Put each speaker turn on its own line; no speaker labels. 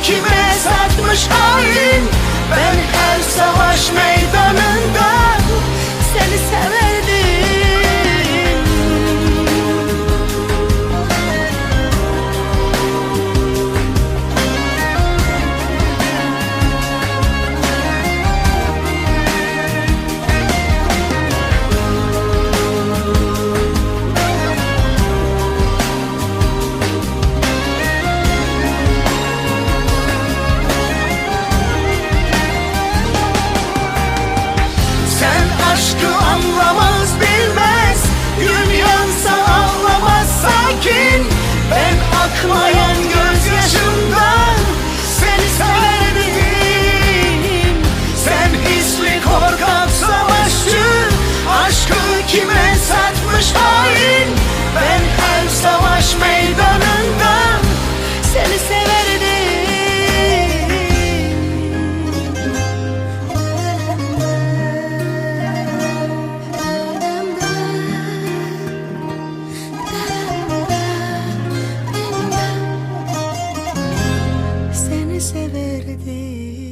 Aşkı kime satmış Ben akmayan gözyaşımdan Seni severdim Sen hisli korkak savaşçı Aşkı kime satmış Seni severdim